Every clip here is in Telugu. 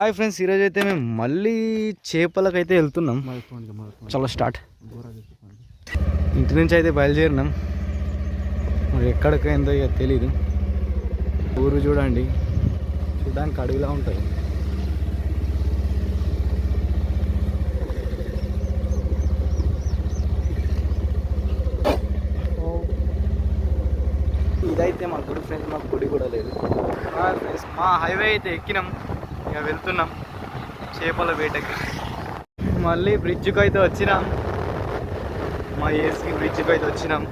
హాయ్ ఫ్రెండ్స్ ఈరోజు అయితే మేము మళ్ళీ చేపలకైతే వెళ్తున్నాం. చలో స్టార్ట్. ఇంటి నుంచి అయితే బయలుదేరినాం. మరి ఎక్కడికైందో ఇక తెలీదు. ఊరు చూడండి. చూడడానికి అడవిలా ఉంటుంది. ఇదైతే మా గుడి ఫ్రెండ్స్ మాకు గుడి కూడా లేదు. ఫ్రెండ్స్ మా హైవే అయితే ఎక్కినాం. ఇక వెళ్తున్నాం చేపల వేటకి. మళ్ళీ బ్రిడ్జ్కి అయితే వచ్చినాం. మా ఏసీ బ్రిడ్జ్కి అయితే వచ్చినాం.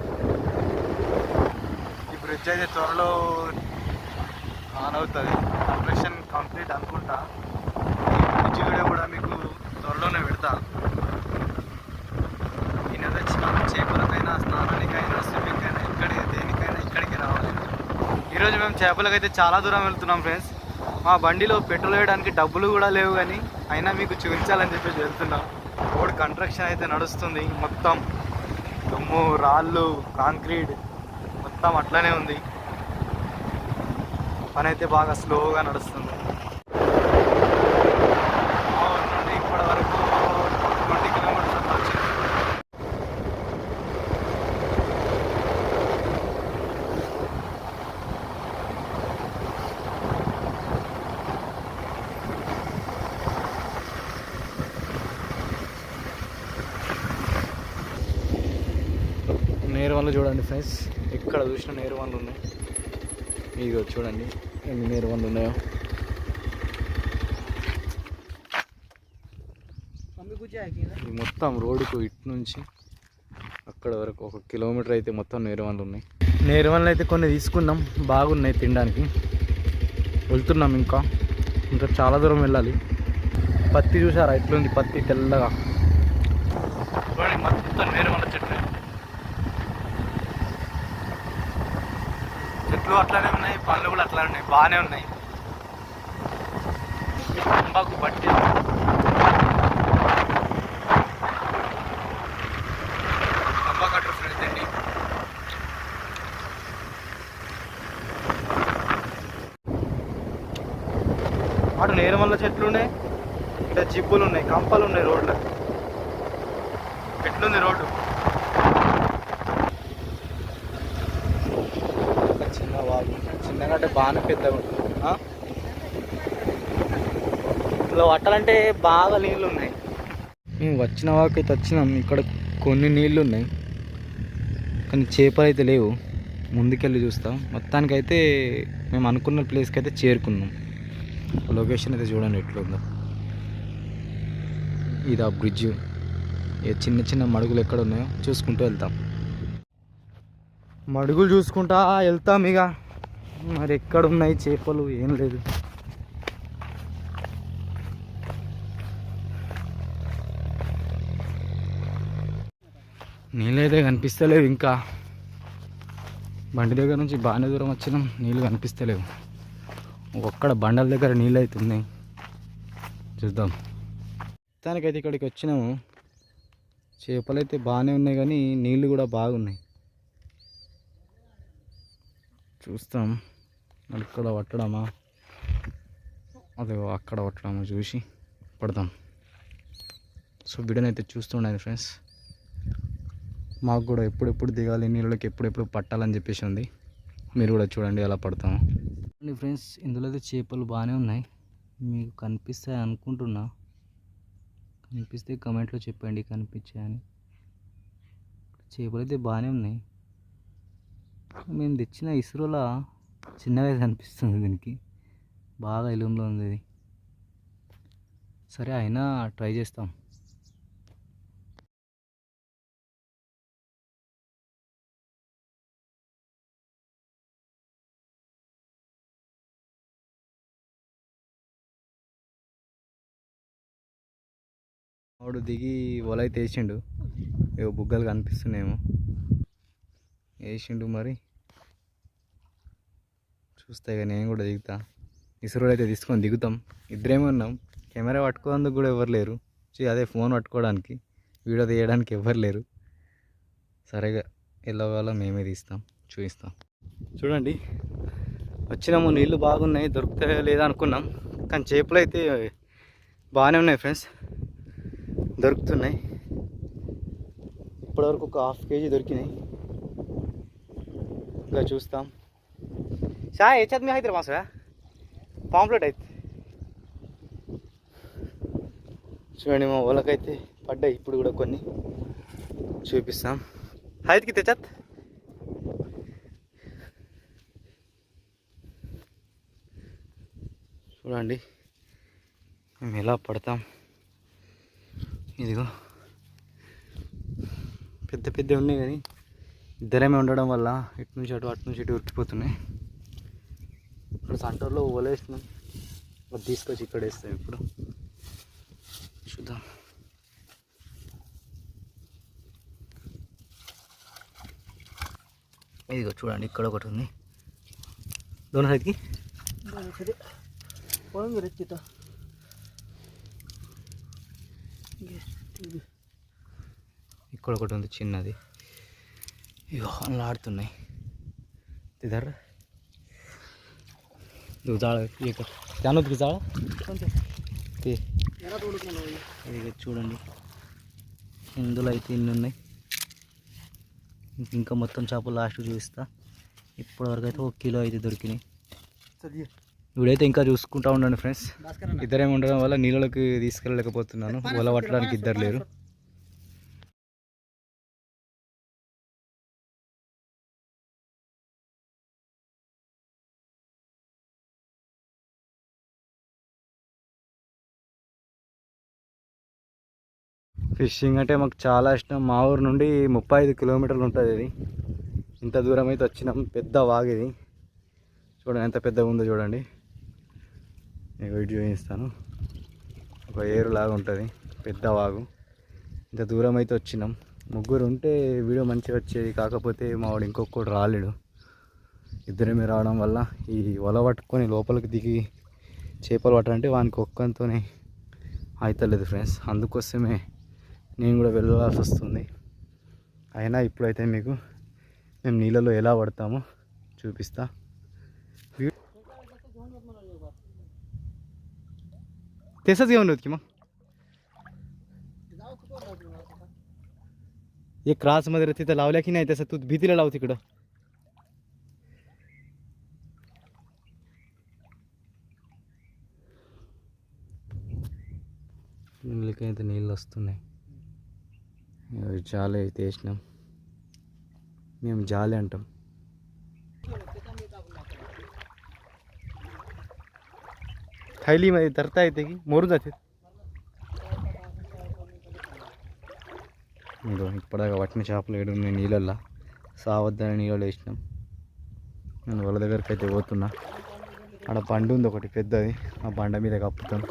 ఈ బ్రిడ్జ్ అయితే త్వరలో ఆన్ అవుతుంది. కన్స్ట్రక్షన్ కంప్లీట్ అనుకుంటా. బ్రిడ్జ్ కూడా కూడా మీకు త్వరలోనే పెడతా. నేను వచ్చిన చేపలకైనా స్నానానికైనా స్విమ్మింగ్ అయినా ఇక్కడికి దేనికైనా ఇక్కడికి రావాలి. ఈరోజు మేము చేపలకైతే చాలా దూరం వెళ్తున్నాం ఫ్రెండ్స్ మా బండిలో పెట్రోల్ వేయడానికి డబ్బులు కూడా లేవు కానీ అయినా మీకు చూపించాలని చెప్పేసి వెళ్తున్నాం. రోడ్ కన్స్ట్రక్షన్ అయితే నడుస్తుంది మొత్తం. దుమ్ము రాళ్ళు కాంక్రీట్ మొత్తం అట్లనే ఉంది. పని అయితే బాగా స్లోగా నడుస్తుంది ఊరు నుండి ఇప్పటి వరకు ట్వంటీ కిలోమీటర్స్ అట్లా వచ్చింది నేరు చూడండి ఫ్రెండ్స్. ఎక్కడ చూసిన నేరు వన్లు ఉన్నాయి. ఇదిగో చూడండి ఎన్ని నేరు వన్లు ఉన్నాయో. ఈ మొత్తం రోడ్డుకు ఇటు నుంచి అక్కడ వరకు ఒక కిలోమీటర్ అయితే మొత్తం నేరువన్లు ఉన్నాయి. నేరువన్లు అయితే కొన్ని తీసుకున్నాం బాగున్నాయి తినడానికి. వెళ్తున్నాం ఇంకా. ఇంకా చాలా దూరం వెళ్ళాలి. పత్తి చూసారా? ఎట్లుంది పత్తి తెల్లగా. మొత్తం నేరువన్ల చెట్టు. చెట్లు అట్లానే ఉన్నాయి పళ్ళు కూడా అట్లానే ఉన్నాయి బాగానే ఉన్నాయి. తంబాకు పట్టి తంబాకు ఫ్రెండ్స్ అండి. అటు నేరమల్ల చెట్లు ఉన్నాయి ఇక్కడ జిబ్బులు ఉన్నాయి కంపలు ఉన్నాయి రోడ్లు. ఎట్లుంది రోడ్డు ఒక చిన్న వాగు చిన్నగా అంటే బాగానే పెద్దగా? ఇందులో పట్టాలంటే బాగా నీళ్ళు ఉన్నాయి మేము వచ్చిన వాకి అయితే వచ్చినాం. ఇక్కడ కొన్ని నీళ్ళు ఉన్నాయి కానీ చేపలు అయితే లేవు. ముందుకెళ్ళి చూస్తాం. మొత్తానికైతే మేము అనుకున్న ప్లేస్కి అయితే చేరుకున్నాం. లొకేషన్ అయితే చూడండి ఎట్లుందో. ఇది ఆ బ్రిడ్జ్. ఏ చిన్న చిన్న మడుగులు ఎక్కడ ఉన్నాయో చూసుకుంటూ వెళ్తాం. మడుగులు చూసుకుంటా వెళ్తాం ఇక. మరి ఎక్కడున్నాయి చేపలు? ఏం లేదు. నీళ్ళైతే కనిపిస్తలేవు ఇంకా. బండి దగ్గర నుంచి బాగానే దూరం వచ్చినాం నీళ్ళు కనిపిస్తలేవు. ఒక్కడ బండల దగ్గర నీళ్ళు అయితే ఉన్నాయి. చూద్దాం. మొత్తానికైతే ఇక్కడికి వచ్చినాము. చేపలు అయితే బాగానే ఉన్నాయి కానీ నీళ్ళు కూడా బాగున్నాయి. చూస్తాం. అక్కడ పట్టడమా? అదే అక్కడ పట్టడమా చూసి పడతాం సో వీడియోని అయితే చూస్తుండండి ఫ్రెండ్స్. మాకు కూడా ఎప్పుడెప్పుడు దిగాలి నీళ్ళకి ఎప్పుడెప్పుడు పట్టాలని చెప్పేసి ఉంది. మీరు కూడా చూడండి ఎలా పడతాము. ఫ్రెండ్స్ ఇందులో అయితే చేపలు బాగానే ఉన్నాయి. మీకు కనిపిస్తాయి అనుకుంటున్నా. కనిపిస్తే కమెంట్లో చెప్పండి కనిపించాయని చేపలు అయితే బాగానే ఉన్నాయి. మేము తెచ్చిన ఇస్రోలా చిన్నగా అనిపిస్తుంది దీనికి. బాగా ఇలుంలో ఉంది ఇది. సరే అయినా ట్రై చేస్తాం. వాడు దిగి వలైతే వేసిండు. ఏవో బుగ్గలు కనిపిస్తున్నాయేమో. వేసిండు మరి. చూస్తే ఇక నేను కూడా దిగుతా. ఇసురుడు అయితే తీసుకొని దిగుతాం. ఇద్దరేమో ఉన్నాం. కెమెరా పట్టుకోవడానికి కూడా ఎవరు లేరు. అదే ఫోన్ పట్టుకోవడానికి వీడియో తీయడానికి ఎవరు లేరు. సరేగా ఎలాగోలా మేమే తీస్తాం. చూపిస్తాం. చూడండి వచ్చినాము. నీళ్ళు బాగున్నాయి దొరుకుతాయో లేదా అనుకున్నాం. కానీ చేపలు అయితే బాగానే ఉన్నాయి ఫ్రెండ్స్. దొరుకుతున్నాయి. ఇప్పటివరకు ఒక హాఫ్ కేజీ దొరికినాయి. ఇంకా చూస్తాం. షా హెచ్చత్ మీ హైదరాబాద్ మాసా పాంప్లెట్ అయితే. చూడండి మా వాళ్ళకైతే పడ్డాయి. ఇప్పుడు కూడా కొన్ని. చూపిస్తాం. హైత్కి తెచ్చత్ చూడండి. మేము ఎలా పడతాం? ఇదిగో. పెద్ద పెద్ద ఉన్నాయి కానీ. ఇద్దరేమే ఉండడం వల్ల ఇటు నుంచి అటు అటు నుంచి ఇటు ఉరికిపోతున్నాయి. ఇప్పుడు సంటూర్లో వలేసినాం అది తీసుకొచ్చి ఇక్కడ వేస్తాం ఇప్పుడు. చూద్దాం. ఇదిగో చూడండి ఇక్కడ ఒకటి ఉంది. దోన సైడ్కి? ఇక్కడ ఒకటి ఉంది చిన్నది. ఇగో అలా ఆడుతున్నాయి. తిదర్ నువ్వు జాడ ఇక జాడ చూడండి. ఇందులో అయితే ఇన్ని ఉన్నాయి. ఇంకా మొత్తం చేపలు లాస్ట్ చూపిస్తా. ఇప్పటివరకు అయితే ఒక కిలో అయితే దొరికినాయి. ఇప్పుడైతే ఇంకా చూసుకుంటా ఉండండి ఫ్రెండ్స్ ఇద్దరేమి ఉండడం వల్ల నీళ్ళకి తీసుకెళ్ళలేకపోతున్నాను. వల పట్టడానికి ఇద్దరు లేరు. ఫిషింగ్ అంటే మాకు చాలా ఇష్టం. మా ఊరు నుండి ముప్పై ఐదు కిలోమీటర్లు ఉంటుంది ఇది. ఇంత దూరం అయితే వచ్చినాం. పెద్ద వాగు ఇది. చూడండి ఎంత పెద్దగా ఉందో చూడండి. నేను వెయిట్ చూపిస్తాను ఒక ఏరు లాగా ఉంటుంది. పెద్ద వాగు. ఇంత దూరం అయితే వచ్చినాం. ముగ్గురు ఉంటే వీడియో మంచిగా వచ్చేది. కాకపోతే మా వాడు ఇంకొకటి రాలేడు. ఇద్దరమే రావడం వల్ల ఈ వల పట్టుకొని లోపలికి దిగి చేపలు పట్టాలంటే వానికి ఒక్కంతోనే అవుతలేదు ఫ్రెండ్స్. అందుకోసమే నేను కూడా వెళ్ళాల్సి వస్తుంది అయినా ఇప్పుడైతే మీకు మేము నీళ్ళలో ఎలా పడతామో చూపిస్తా तेसच घेऊन येत की मग एक क्रासमध्ये तिथं लावल्या की नाही तसं तू भीतीला लाव तिकडं నీళ్ళకైతే నీళ్ళు వస్తున్నాయి ఇవి జాలి అయితే వేసినాం మేము జాలి అంటాం थैलीमध्ये धरता येते की मोरून जाते ఇదిగో ఇప్పటిదాకా పట్టిన చేపలు ఏడు ఉన్నాయి నీళ్ళల్లో సావద్దని నీళ్ళు వేసినాం నేను వాళ్ళ దగ్గరికి అయితే పోతున్నా ఆడ బండి ఉంది ఒకటి పెద్దది ఆ బండ మీద కప్పుతాను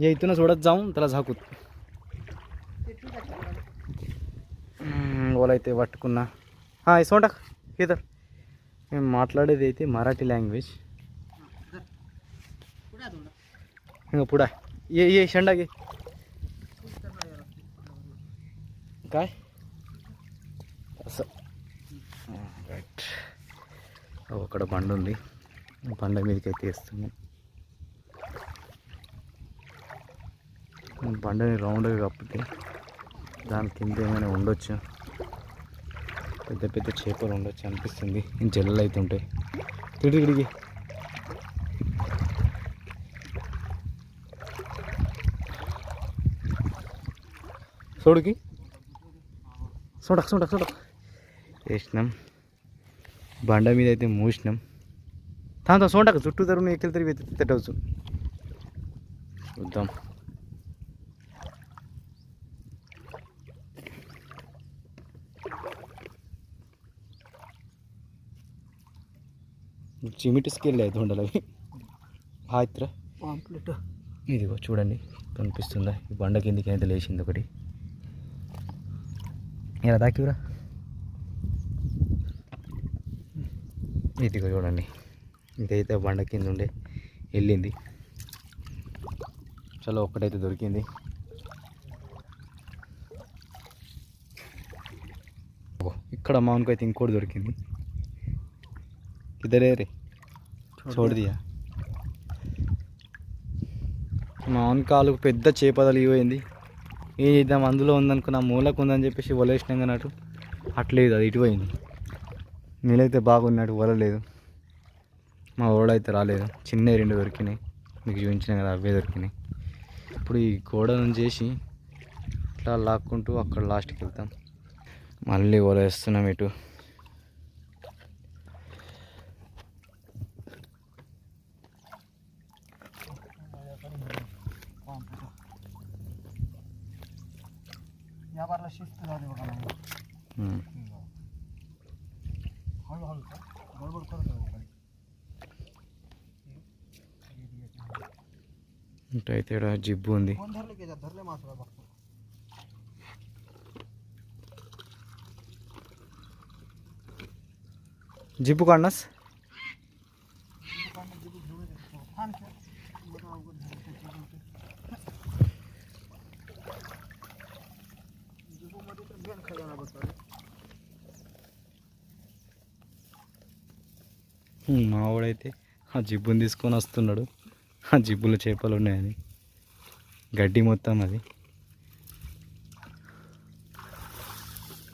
ये इथूनच ओढत जाऊन त्याला झाकूत వాళ్ళు అయితే పట్టుకున్నా ఇసోంట ఇద్దరు మేము మాట్లాడేది అయితే మరాఠీ లాంగ్వేజ్ ఇంకా पुढा ये ये शेंडा घे काय असं రైట్ అక్కడ బండ ఉంది బండ మీదకి అయితే వేస్తున్నాం బండని రౌండ్గా కప్పితే దాని కింద ఏమైనా ఉండొచ్చు పెద్ద పెద్ద చేపలు ఉండొచ్చు అనిపిస్తుంది జల్లలు అయితే ఉంటాయి తిడిగిడిగి చూడుకి చూడక చూడక చూడక వేసినాం బండ మీద అయితే మూసినాం దాంతో చూడక చుట్టూ తరువు ఎక్కలు తిరిగి తిట్టవచ్చు చూద్దాం చిమిటి స్కెల్ అయితే ఉండాలి. అవి హాయిత్ర ఇదిగో చూడండి కనిపిస్తుందా? ఈ బండ కిందికి అయితే లేచింది ఒకటి. ఇలా దాకివరా ఇదిగో చూడండి ఇదైతే బండ కింద ఉండే వెళ్ళింది. చలో ఒక్కటైతే దొరికింది. ఇక్కడ మామూలుగా అయితే ఇంకోటి దొరికింది. ఇద్దరే రే చూడు దియా మామూలు కాలు పెద్ద చేప తలిగిపోయింది ఏం చేద్దాం అందులో ఉందనుకున్న మూలకు ఉందని చెప్పేసి వలేసినాం కానీ అటు అట్లేదు అది ఇటు పోయింది నీళ్ళైతే బాగున్నాడు వలలేదు మా ఓడైతే రాలేదు చిన్న రెండు దొరికినాయి మీకు చూపించినాయి కదా అవే దొరికినాయి ఇప్పుడు ఈ గోడను చేసి ఇట్లా లాక్కుంటూ అక్కడ లాస్ట్కి వెళ్తాం మళ్ళీ వలేస్తున్నాం ఇటు ఇటైతే ఇక్కడ జిబ్బు ఉంది. జిబ్బు కాండస్ మావాడైతే ఆ జిబ్బుని తీసుకొని వస్తున్నాడు. ఆ జిబ్బులో చేపలు ఉన్నాయని గడ్డి మొత్తం అది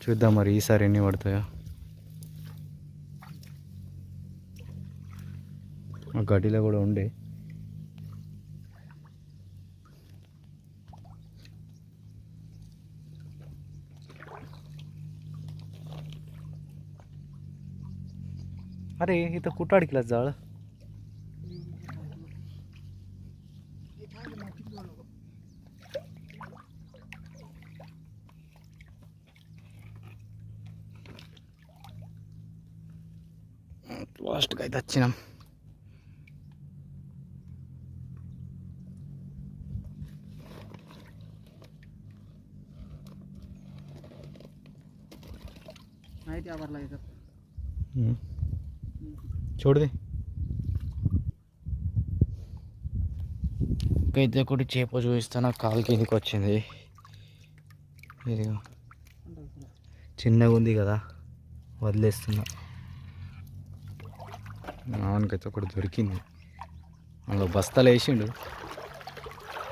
చూద్దాం మరి ఈసారి ఎన్ని పడతాయో ఆ గడ్డిలో కూడా ఉండే अरे इथं कुठं अडकला जाळ లాస్ట్కి అయితే వచ్చినాం చూడది అయితే ఒకటి చేప చూపిస్తాను కాలు కిందకి వచ్చింది. చిన్నగా ఉంది కదా వదిలేస్తున్నా. నావనికైతే ఒకటి దొరికింది. అందులో బస్తాలు వేసిండు.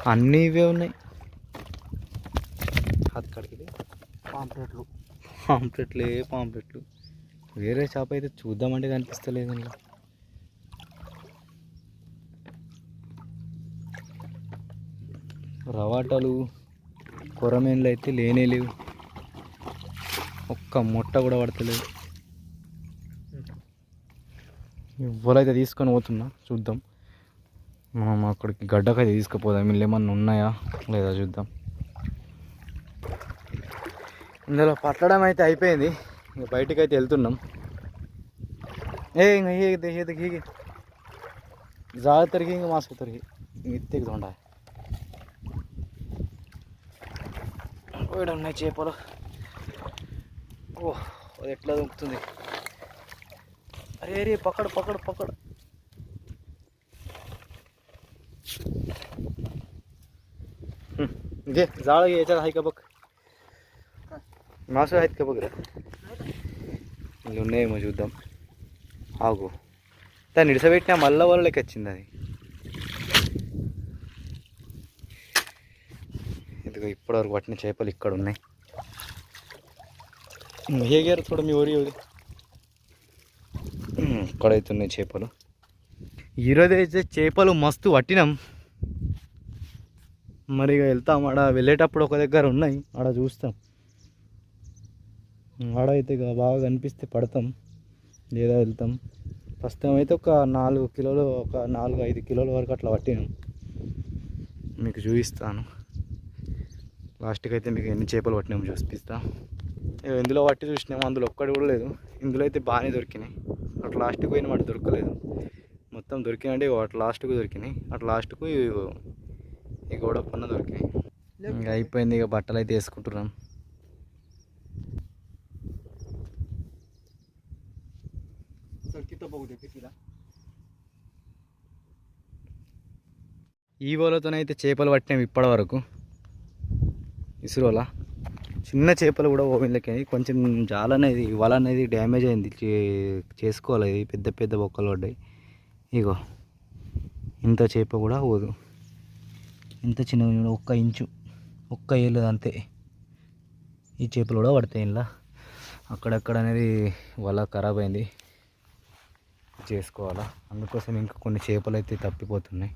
అన్నీ ఇవే ఉన్నాయి. అక్కడికి పాంప్లెట్లు. పాంప్లెట్లే పాంప్లెట్లు. వేరే చేప అయితే చూద్దామంటే కనిపిస్తలేదు అందులో. రవాటాలు కొరమేన్లు అయితే లేనే లేవు. ఒక్క మొట్ట కూడా పడతలేదు. ఎవరైతే తీసుకొని పోతున్నా చూద్దాం. మనం అక్కడికి గడ్డకైతే తీసుకుపోదాం. ఇల్లు ఏమన్నా ఉన్నాయా లేదా చూద్దాం. ఇందులో పట్టడం అయితే అయిపోయింది. ఇంకా బయటకు అయితే వెళ్తున్నాం. ఏ ఇంకా హీగి హీగి హీగి జాగ్రత్తరికి ఇంకా మాస్క్ తరిగి. ఇత్తేకి పోయడం ఉన్నాయి చేపలు. ఓ అది ఎట్లా దొంగతుంది? అరే అరే పక్కడు పక్కడు పక్కడు घे जाळ घे याच्यात आहे का बघ मासं आहेत का बघ रे ఇల్లు ఉన్నాయేమో చూద్దాం ఆగు దాన్ని ఇడిసబెట్టినా మళ్ళా వాళ్ళకి వచ్చింది అది ఇదిగో ఇప్పటివరకు పట్టిన చేపలు ఇక్కడ ఉన్నాయి ಹೇಗೆ చూడ మీ ఊరి ఊరి ఇక్కడైతే ఉన్నాయి చేపలు? ఈరోజు అయితే చేపలు మస్తు పట్టినాం. మరి ఇక వెళ్తాం. ఆడ వెళ్ళేటప్పుడు ఒక దగ్గర ఉన్నాయి. ఆడ చూస్తాం. ఆడ అయితే ఇక బాగా కనిపిస్తే పడతాం. లేదా వెళ్తాం. ప్రస్తుతం అయితే ఒక నాలుగు కిలోలు ఒక నాలుగు ఐదు కిలోల వరకు అట్లా పట్టినాం. మీకు చూపిస్తాను. లాస్ట్కి అయితే మీకు ఎన్ని చేపలు పట్టినామో చూపిస్తా. ఇందులో పట్టి చూసినాము అందులో ఒక్కటి కూడా లేదు. ఇందులో అయితే బాగానే దొరికినాయి. అటు లాస్ట్కి పోయిన వాటి దొరకలేదు. మొత్తం దొరికినండి అటు లాస్ట్కు దొరికినాయి. అటు లాస్ట్కు ఈ గోడ పన్న దొరికినాయి. ఇంకా అయిపోయింది ఇక బట్టలు అయితే వేసుకుంటున్నాం. ఈ వలతోనైతే చేపలు పట్టినాం ఇప్పటి వరకు. ఇసురోలా? చిన్న చేపలు కూడా ఓవెన్లకి కొంచెం జాల అనేది వల అనేది డ్యామేజ్ అయింది. చేసుకోవాలి. ఇది పెద్ద పెద్ద బొక్కలు పడ్డాయి. ఇగో ఇంత చేప కూడా పోదు. ఇంత చిన్న ఒక్క ఇంచు ఒక్క ఏళ్ళు అంతే. ఈ చేపలు కూడా పడతాయి ఇలా అక్కడక్కడ అనేది వల ఖరాబ్ అయింది. చేసుకోవాలా? అందుకోసం ఇంకా కొన్ని చేపలు అయితే తప్పిపోతున్నాయి.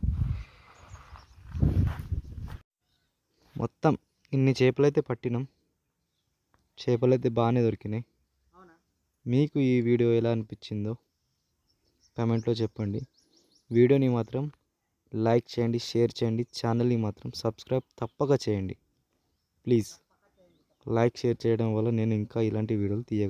మొత్తం ఇన్ని చేపలు అయితే పట్టినాం. చేపలు అయితే బాగానే దొరికినాయి. మీకు ఈ వీడియో ఎలా అనిపించిందో కమెంట్లో చెప్పండి. వీడియోని మాత్రం లైక్ చేయండి షేర్ చేయండి ఛానల్ని మాత్రం సబ్స్క్రైబ్ తప్పక చేయండి. ప్లీజ్ లైక్ షేర్ చేయడం వల్ల నేను ఇంకా ఇలాంటి వీడియోలు తీయ